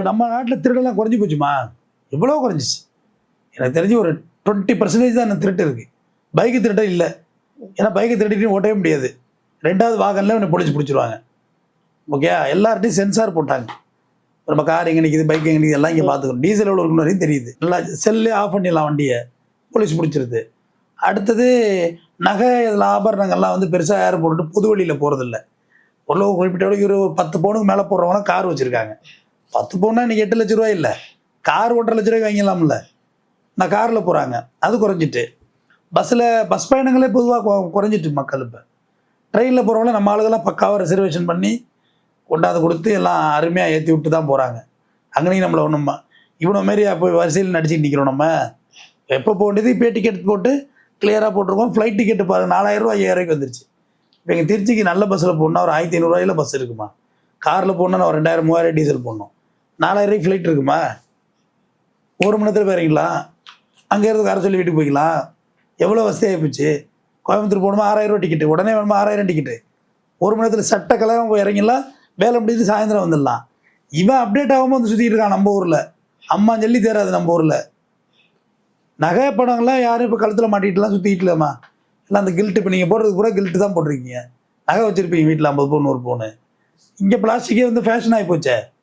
இப்போ நம்ம நாட்டில் திருடெல்லாம் குறைஞ்சி போச்சுமா? எவ்வளோ குறைஞ்சிச்சு. எனக்கு தெரிஞ்சு ஒரு டுவெண்ட்டி பர்சன்டேஜ் தான் இன்னும் திருட்டு இருக்குது பைக்கு திருட்ட இல்லை. ஏன்னா பைக்கை திருடிட்டு ஓட்டவே முடியாது. ரெண்டாவது வாகனில் உன்னை போலீஸ் பிடிச்சிருவாங்க. ஓகே எல்லார்ட்டையும் சென்சார் போட்டாங்க. நம்ம கார் எங்கே நிற்கிது பைக் எங்கே நிற்கிது எல்லாம் இங்கே பார்த்துக்கணும். டீசல் எவ்வளோ இருக்குன்னு வரையும் தெரியுது. நல்லா செல்லே ஆஃப் பண்ணிடலாம் வண்டியை. போலீஸ் பிடிச்சிருது. அடுத்தது நகை இதில் ஆபரணங்கள்லாம் வந்து பெருசாக யாரும் போட்டுட்டு புது வழியில் போகிறதில்ல ஒரு குறிப்பிட்ட அளவுக்கு ஒரு பத்து பவுனுக்கு மேலே போடுறவங்க கார் வச்சுருக்காங்க. பத்து பவுனா இன்னைக்கு எட்டு லட்ச ரூபாய் இல்லை. கார் ஒன்றரை லட்ச ரூபாய் வாங்கிடலாம்ல. நான் காரில் போகிறாங்க அது குறைஞ்சிட்டு. பஸ்ஸில் பஸ் பயணங்களே பொதுவாக குறைஞ்சிட்டு மக்கள் இப்போ. ட்ரெயினில் போகிறவங்கள நம்ம ஆளுகெல்லாம் பக்காவாக ரிசர்வேஷன் பண்ணி கொண்டாந்து கொடுத்து எல்லாம் அருமையாக ஏற்றி விட்டு தான் போகிறாங்க அங்கேயும் நம்மளை ஒன்றும் இவனை மாரி போய் வரிசையில் நடிச்சுட்டு நிற்கிறோம் நம்ம. எப்போ போக வேண்டியது இப்போ டிக்கெட் போட்டு கிளியராக போட்டிருக்கோம். ஃப்ளைட் டிக்கெட்டு பாருங்க நாலாயிரரூவா ஐயாயிரூவாய்க்கு வந்துருச்சு. இப்போ எங்கள் திருச்சிக்கு நல்ல பஸ்ஸில் போகணுன்னா ஒரு ஆயிரத்தி ஐநூறுரூவாயில் பஸ் இருக்குமா? காரில் போகணுன்னா ஒரு ரெண்டாயிரம் மூவாயிரம் டீசல் போடணும். நாலாயிரம் ஃப்ளைட் இருக்குமா? ஒரு மணி நேரத்தில் போயிறீங்களா? அங்கேருந்து வர சொல்லி வீட்டுக்கு போய்க்கலாம் எவ்வளோ வசதியாக போச்சு? கோயம்புத்தூர் போகணுமா? ஆறாயிரம் ரூபா டிக்கெட்டு உடனே வேணுமா? ஆறாயிரம் டிக்கெட்டு ஒரு மணி நேரத்தில் சட்ட கலகம் போய் இறங்கிடலாம். வேலை முடிஞ்சு சாயந்தரம் வந்துடலாம். இவன் அப்டேட் ஆகாமல் வந்து சுற்றிட்டு இருக்கான் நம்ம ஊரில். அம்மா சொல்லி தேராது நம்ம ஊரில். நகை படங்கள்லாம் யாரும் இப்போ கழுத்தில் மாட்டிகிட்டுலாம் சுற்றிட்டு இல்லைம்மா எல்லாம் அந்த கில்ட்டு இப்போ நீங்கள் போடுறது பூரா கில்ட்டு தான் போட்டிருக்கீங்க. நகை வச்சுருப்பீங்க வீட்டில் ஐம்பது பவுன் ஒரு பவுன். இங்கே பிளாஸ்டிக்கே வந்து ஃபேஷன் ஆகி போச்சே.